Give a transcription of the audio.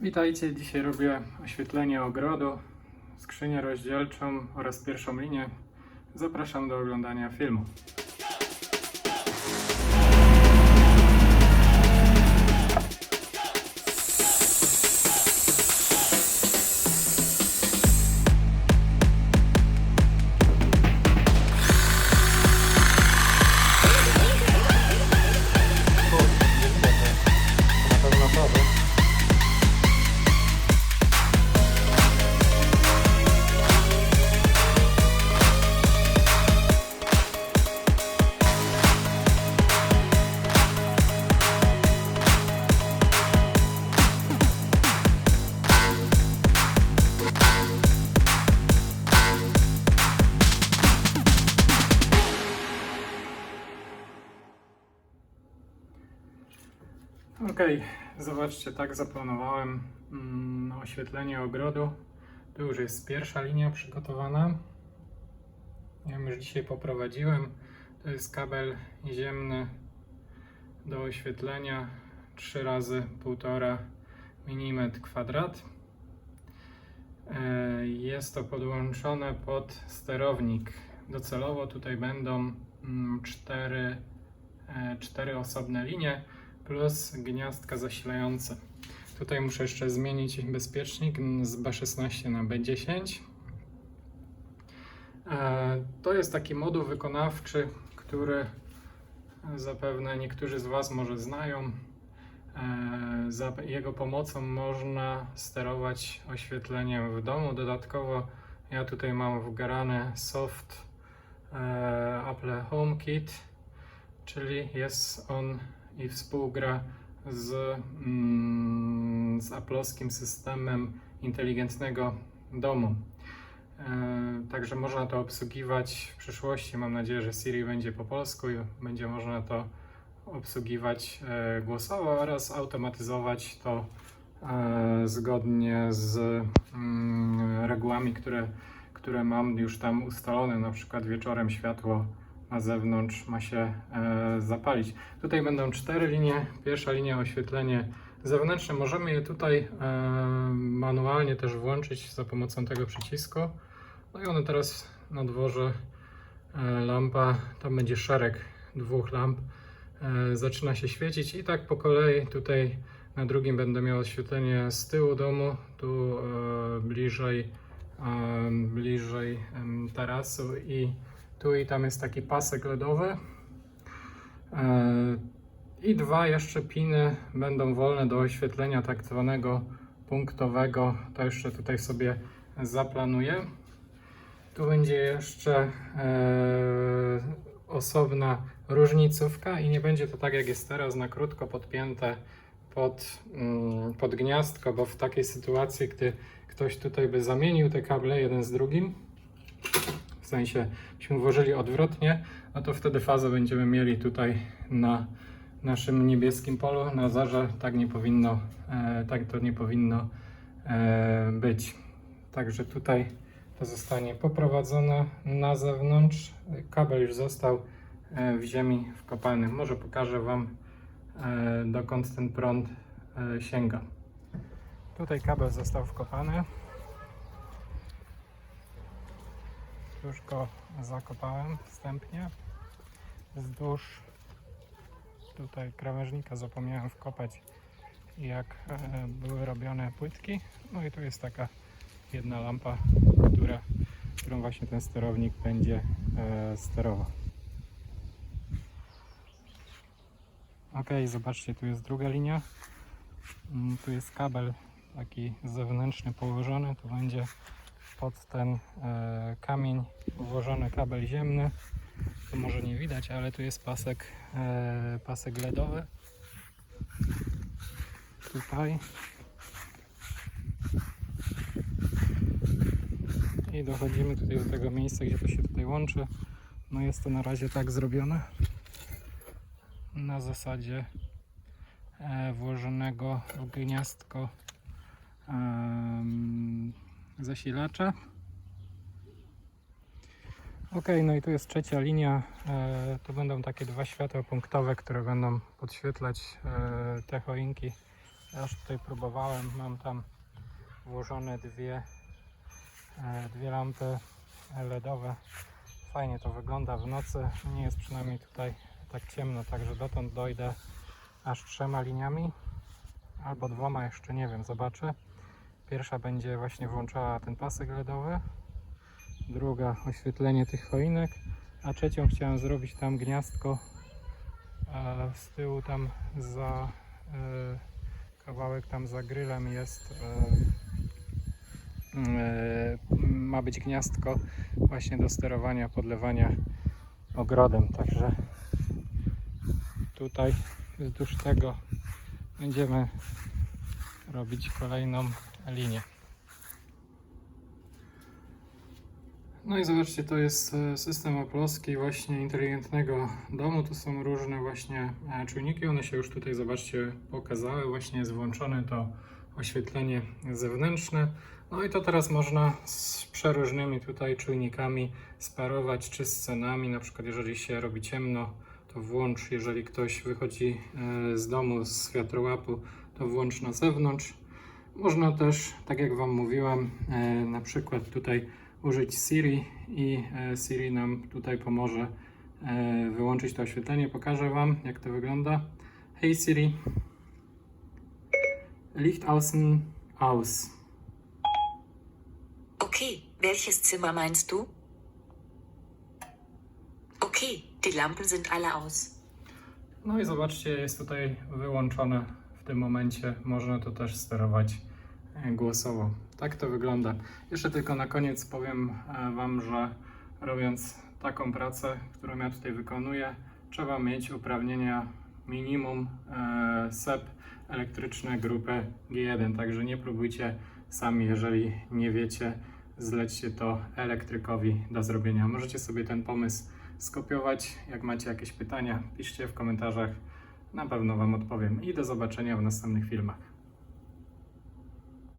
Witajcie, dzisiaj robię oświetlenie ogrodu, skrzynię rozdzielczą oraz pierwszą linię. Zapraszam do oglądania filmu. Okej, zobaczcie, tak zaplanowałem mm, oświetlenie ogrodu. Tu już jest pierwsza linia przygotowana. Ja już dzisiaj poprowadziłem. To jest kabel ziemny do oświetlenia 3 razy 1,5 mm kwadrat. E, Jest to podłączone pod sterownik. Docelowo tutaj będą mm, cztery, e, cztery osobne linie plus gniazdka zasilające. Tutaj muszę jeszcze zmienić bezpiecznik z B16 na B10. E, To jest taki moduł wykonawczy, który zapewne niektórzy z Was może znają. E, Za jego pomocą można sterować oświetleniem w domu. Dodatkowo ja tutaj mam wgrany soft e, Apple HomeKit, czyli jest on i współgra z, mm, z aplowskim systemem inteligentnego domu. E, Także można to obsługiwać w przyszłości. Mam nadzieję, że Siri będzie po polsku i będzie można to obsługiwać e, głosowo oraz automatyzować to e, zgodnie z mm, regułami, które, które mam już tam ustalone. Na przykład wieczorem światło na zewnątrz ma się e, zapalić. Tutaj będą cztery linie. Pierwsza linia oświetlenie zewnętrzne. Możemy je tutaj e, manualnie też włączyć za pomocą tego przycisku. No i one teraz na dworze e, lampa, tam będzie szereg dwóch lamp, zaczyna się świecić i tak po kolei tutaj na drugim będę miał oświetlenie z tyłu domu, tu bliżej, bliżej tarasu i tu i tam jest taki pasek LEDowy. E, I dwa jeszcze piny będą wolne do oświetlenia tak zwanego punktowego. To jeszcze tutaj sobie zaplanuję. Tu będzie jeszcze e, osobna różnicówka i nie będzie to tak jak jest teraz na krótko podpięte pod, mm, pod gniazdko, bo w takiej sytuacji, gdy ktoś tutaj by zamienił te kable jeden z drugim, w sensie byśmy włożyli odwrotnie, no to wtedy fazę będziemy mieli tutaj na naszym niebieskim polu. Na zarze tak nie powinno, e, tak to nie powinno e, być. Także tutaj to zostanie poprowadzone na zewnątrz. Kabel już został e, w ziemi wkopany. Może pokażę Wam dokąd ten prąd sięga. Tutaj kabel został wkopany. Już go zakopałem wstępnie. Wzdłuż tutaj krawężnika zapomniałem wkopać jak e, były robione płytki. No i tu jest taka jedna lampa, która, którą właśnie ten sterownik będzie e, sterował. Ok, zobaczcie, tu jest druga linia. Mm, Tu jest kabel taki zewnętrzny położony. Tu będzie pod ten e, kamień włożony kabel ziemny. Tu może nie widać, ale tu jest pasek, e, pasek LEDowy. Tutaj. I dochodzimy tutaj do tego miejsca, gdzie to się tutaj łączy. No jest to na razie tak zrobione. Na zasadzie e, włożonego w gniazdko zasilacza. Ok, no i tu jest trzecia linia. E, tu będą takie dwa światła punktowe, które będą podświetlać e, te choinki Ja już tutaj próbowałem, mam tam włożone dwie, e, dwie lampy LEDowe. Fajnie to wygląda w nocy. Nie jest przynajmniej tutaj tak ciemno, także dotąd dojdę aż trzema liniami albo dwoma, jeszcze nie wiem, zobaczę. Pierwsza będzie właśnie włączała ten pasek LEDowy, druga oświetlenie tych choinek, a trzecią chciałem zrobić tam gniazdko e, z tyłu tam za e, kawałek tam za grillem jest e, e, ma być gniazdko właśnie do sterowania podlewania ogrodem. Także tutaj wzdłuż tego będziemy robić kolejną linię No i zobaczcie, to jest e, system oploski właśnie inteligentnego domu. Tu są różne właśnie e, czujniki. One się już tutaj, zobaczcie, pokazały. Właśnie jest włączone to oświetlenie zewnętrzne. No i to teraz można z przeróżnymi tutaj czujnikami sparować, czy z. Na przykład jeżeli się robi ciemno, to włącz, jeżeli ktoś wychodzi e, z domu z wiatrołapu, to włącz na zewnątrz. Można też, tak jak Wam mówiłem, e, na przykład tutaj użyć Siri i e, Siri nam tutaj pomoże e, wyłączyć to oświetlenie. Pokażę Wam, jak to wygląda. Hey Siri, Licht außen aus. Okay, welches Zimmer meinst du? Okay, die Lampen sind alle aus. No i zobaczcie, jest tutaj wyłączone w tym momencie. Można to też sterować głosowo. Tak to wygląda. Jeszcze tylko na koniec powiem e, Wam, że robiąc taką pracę, którą ja tutaj wykonuję, trzeba mieć uprawnienia minimum e, SEP elektryczne grupę G1. Także nie próbujcie sami, jeżeli nie wiecie, zlećcie to elektrykowi do zrobienia. Możecie sobie ten pomysł skopiować. Jak macie jakieś pytania, piszcie w komentarzach. Na pewno Wam odpowiem i do zobaczenia w następnych filmach.